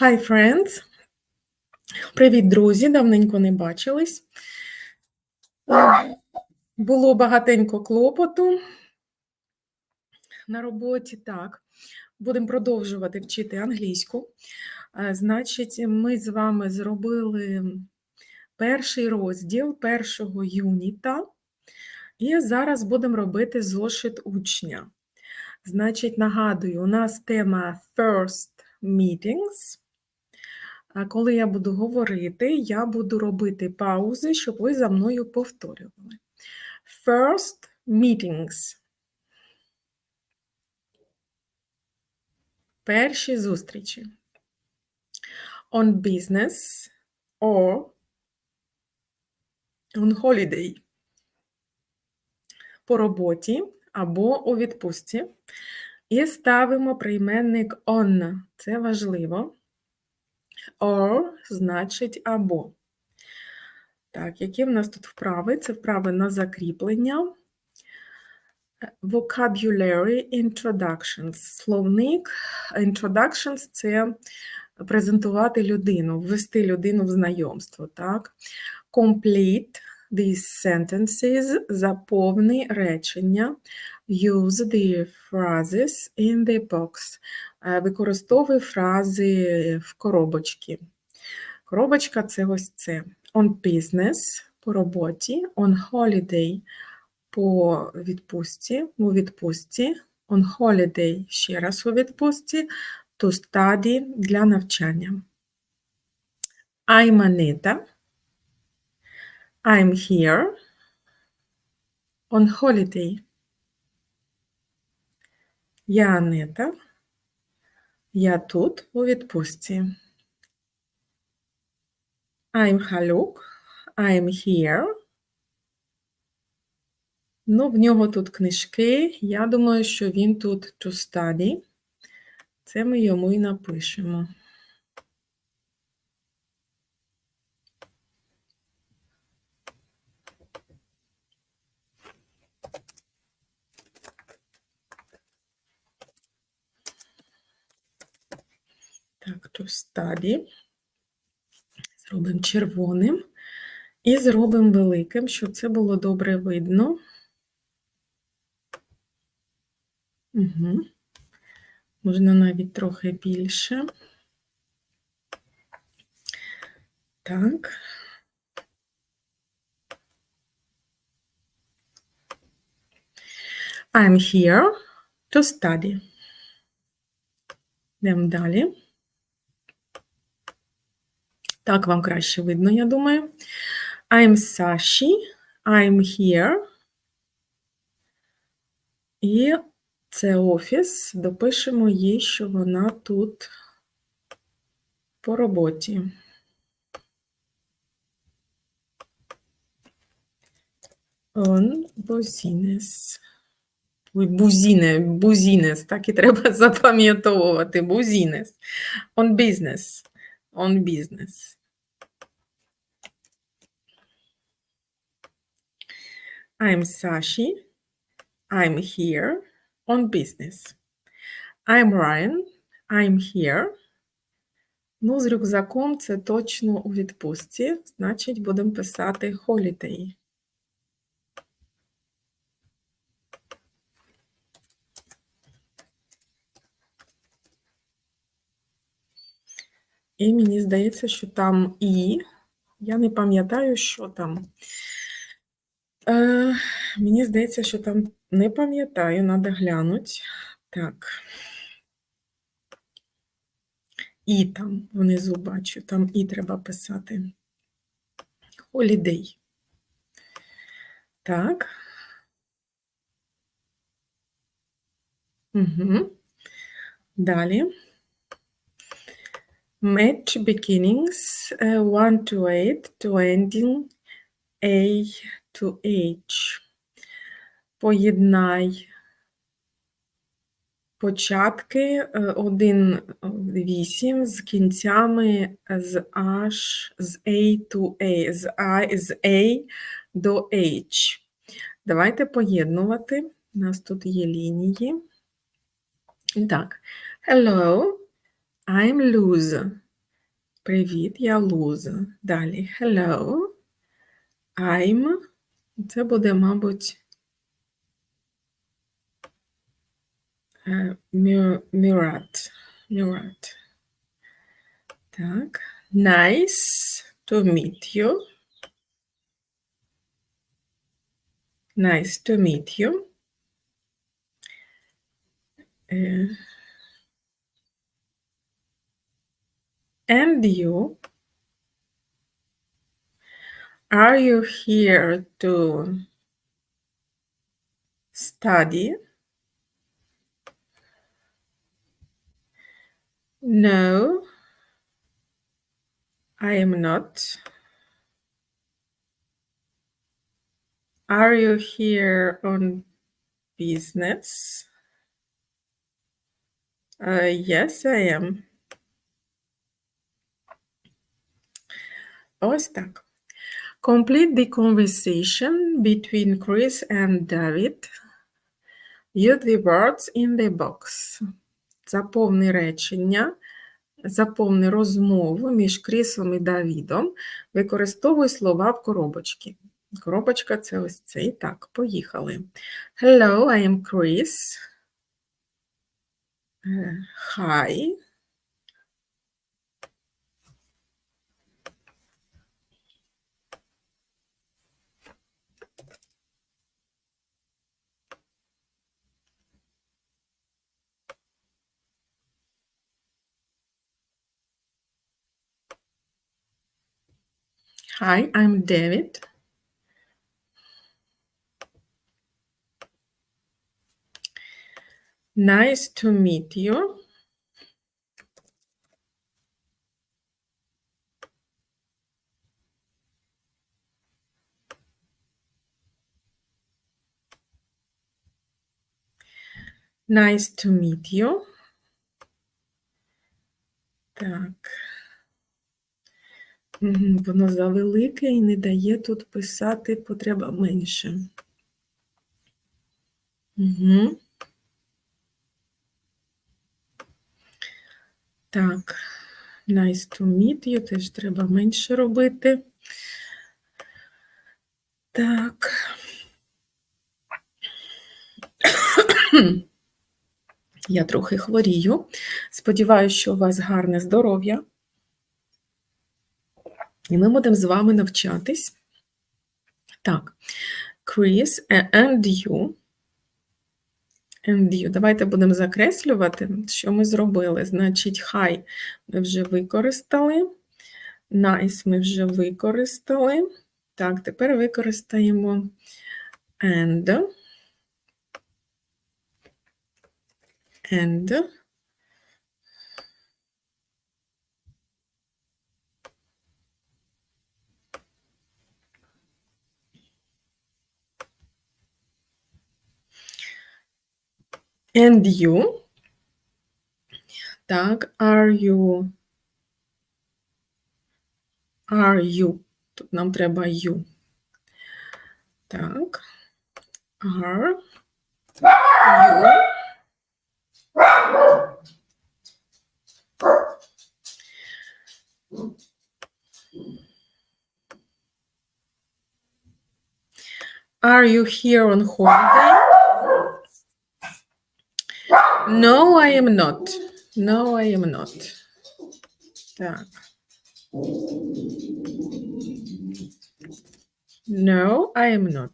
Hi, friends! Привіт, друзі! Давненько не бачились. Було багатенько клопоту на роботі. Так, будемо продовжувати вчити англійську. Е, Значить, ми з вами зробили перший розділ першого юніта, і зараз будемо робити зошит учня. Значить, нагадую, у нас тема First Meetings. А Коли я буду говорити, я буду робити паузи, щоб ви за мною повторювали. First meetings. Перші зустрічі. On business or on holiday. По роботі або у відпустці. І ставимо прийменник on. Це важливо. Or значить або. Так, які в нас тут вправи? Це вправи на закріплення. Vocabulary Introductions. Словник Introductions це презентувати людину, ввести людину в знайомство. Так? Complete these sentences. Заповни речення. Use the phrases in the box. Е, Використовуй фрази в коробочці. Коробочка це ось це. On business по роботі, on holiday по відпустці, у відпустці, on holiday ще раз у відпустці, to study для навчання. I'm Anita. I'm here on holiday. Я Анета. Я тут у відпустці. I'm Haluk. I'm here. Ну, в нього тут книжки. Я думаю, що він тут to study. Це ми йому і напишемо. To study. Зробимо червоним. І зробимо великим, щоб це було добре видно. Угу. Можна навіть трохи більше. Так. I'm here to study. Йдемо далі. Так вам краще видно, я думаю. I'm Sashi. I'm here. І це офіс. Допишемо їй, що вона тут по роботі. On. Ой, бузіне, бузінес, так і треба запам'ятовувати. Бузінес. On business. On business. I'm Sashi. I'm here on business. I'm Ryan. I'm here. Ну, з рюкзаком це точно у відпустці. Значить, будемо писати holiday. І мені здається, що там і. Я не пам'ятаю, що там. Е, Мені здається, що там не пам'ятаю, треба глянути. Так. І там внизу бачу, там і треба писати. Holiday. Так. Угу. Далі. Match beginnings uh, 1 to 8 to ending A to H. Поєднай початки 1-8 з кінцями з H, з A to A, з I, з A до H. Давайте поєднувати. У нас тут є лінії. Так, hello, I'm Luz. Привіт, я Луза. Далі. Hello. I'm. Це буде, мабуть, е, Мю- Мюрат. Мюрат. Так. Nice to meet you. Nice to meet you. And you? Are you here to study? No, I am not. Are you here on business? Uh, yes, I am. Ось так. Complete the conversation between Chris and David. Use the words in the box. Заповни речення, заповни розмову між Крісом і Давідом. Використовуй слова в коробочці. Коробочка це ось це. І так, поїхали. Hello, I am Chris. Е, Hi. Hi, I'm David. Nice to meet you. Nice to meet you. Так. Воно завелике і не дає тут писати потреба менше. Угу. Так, nice to meet you, теж треба менше робити. Так. Я трохи хворію. Сподіваюся, що у вас гарне здоров'я. І ми будемо з вами навчатись. Так, Chris and you. And you. Давайте будемо закреслювати, що ми зробили. Значить, хай ми вже використали. Nice ми вже використали. Так, тепер використаємо and. And. And you. Так, are you. Are you. Тут нам треба you. Так. Are you. Are you here on holiday? No, I am not. No, I am not. Так. No, I am not.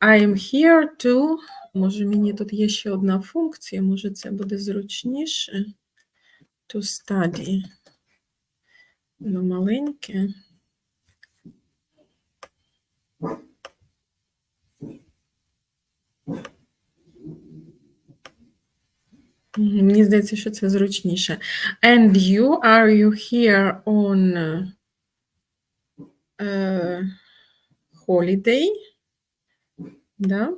I am here to. Може, мені тут є ще одна функція, може, це буде зручніше. To study. Ну, маленьке. Мгм, Мені здається, що це зручніше. And you, are you here on uh, holiday? Да?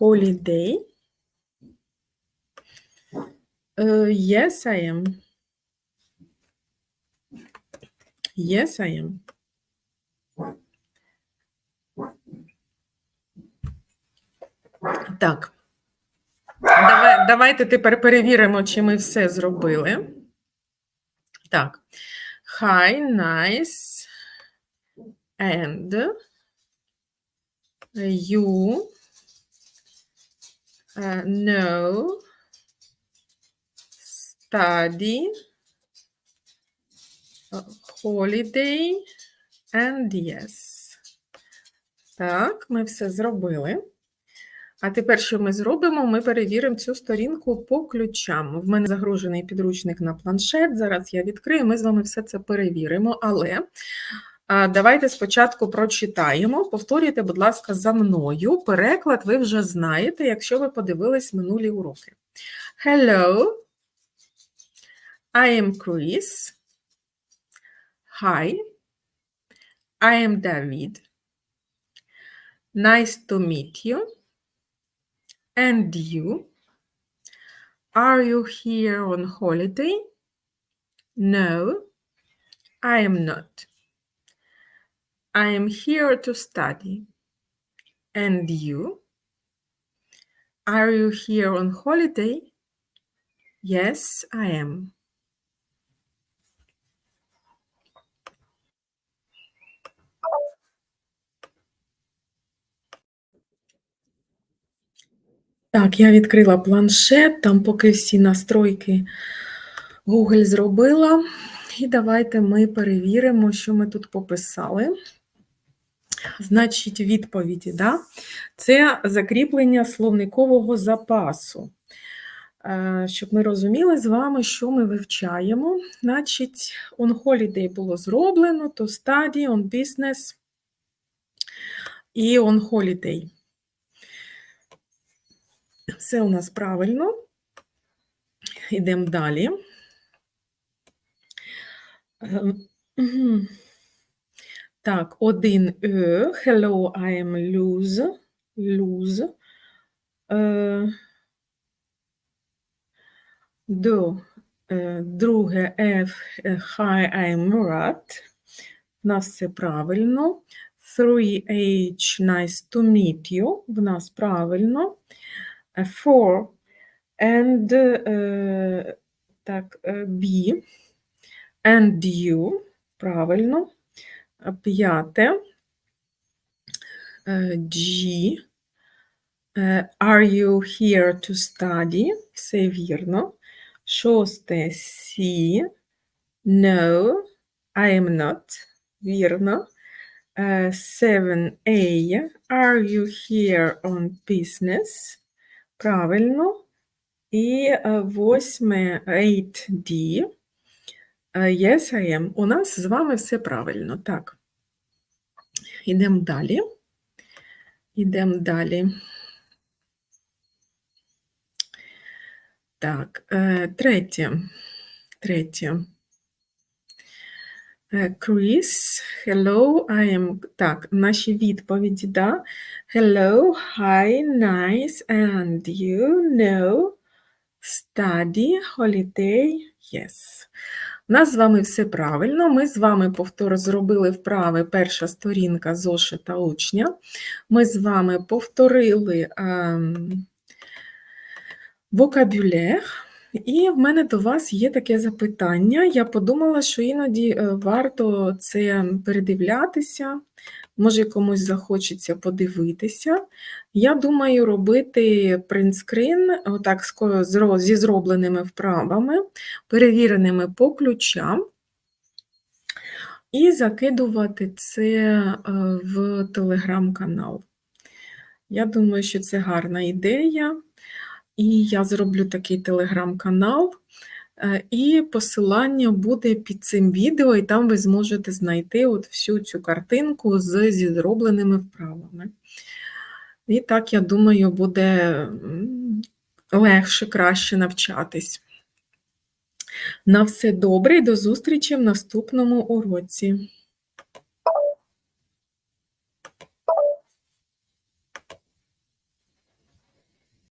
Holiday. Uh, yes, I am. Yes, I am. Так. Давай, давайте тепер перевіримо, чи ми все зробили. Так. Hi, nice. And you uh, know study holiday and yes. Так, ми все зробили. А тепер, що ми зробимо? Ми перевіримо цю сторінку по ключам. В мене загружений підручник на планшет. Зараз я відкрию, ми з вами все це перевіримо. Але давайте спочатку прочитаємо. Повторюйте, будь ласка, за мною. Переклад ви вже знаєте, якщо ви подивились минулі уроки. Hello, I am Chris. Hi, I am David. Nice to meet you. And you? Are you here on holiday? No, I am not. I am here to study. And you? Are you here on holiday? Yes, I am. Так, я відкрила планшет, там поки всі настройки Google зробила. І давайте ми перевіримо, що ми тут пописали. Значить, відповіді, да? це закріплення словникового запасу. Е, Щоб ми розуміли з вами, що ми вивчаємо. Значить, on holiday було зроблено, то study, on business і on holiday. Все у нас правильно. Йдемо далі. Ем. Так, один Ö. Hello, I am Luz. Luz. Е, До. е, Друге F. е, Hi, I am Murat. В нас все правильно. 3H. Nice to meet you. В нас правильно. Е, Four. And е, так, е, B. And you. Правильно. А П'яте. Е, G. Е, Are you here to study? Все вірно. Шосте C. No, I am not. Вірно. Е, 7A. Are you here on business? Правильно. І е, восьме 8D. Е, Yes, I am. У нас з вами все правильно. Так. Ідемо далі. Ідемо далі. Так, е, третє. Третє. Е, Chris, hello, I am. Так, наші відповіді, да? Hello, hi, nice, and you know, study, holiday, yes. У нас з вами все правильно. Ми з вами повтор зробили вправи перша сторінка зошита учня. Ми з вами повторили ем, вокабюлер. І в мене до вас є таке запитання. Я подумала, що іноді е, варто це передивлятися, може комусь захочеться подивитися. Я думаю, робити принтскрін отак зі зробленими вправами, перевіреними по ключам, і закидувати це е, в телеграм-канал. Я думаю, що це гарна ідея. І я зроблю такий телеграм-канал, е, і посилання буде під цим відео, і там ви зможете знайти от всю цю картинку з зі зробленими вправами. І так, я думаю, буде легше, краще навчатись. На все добре і до зустрічі в наступному уроці.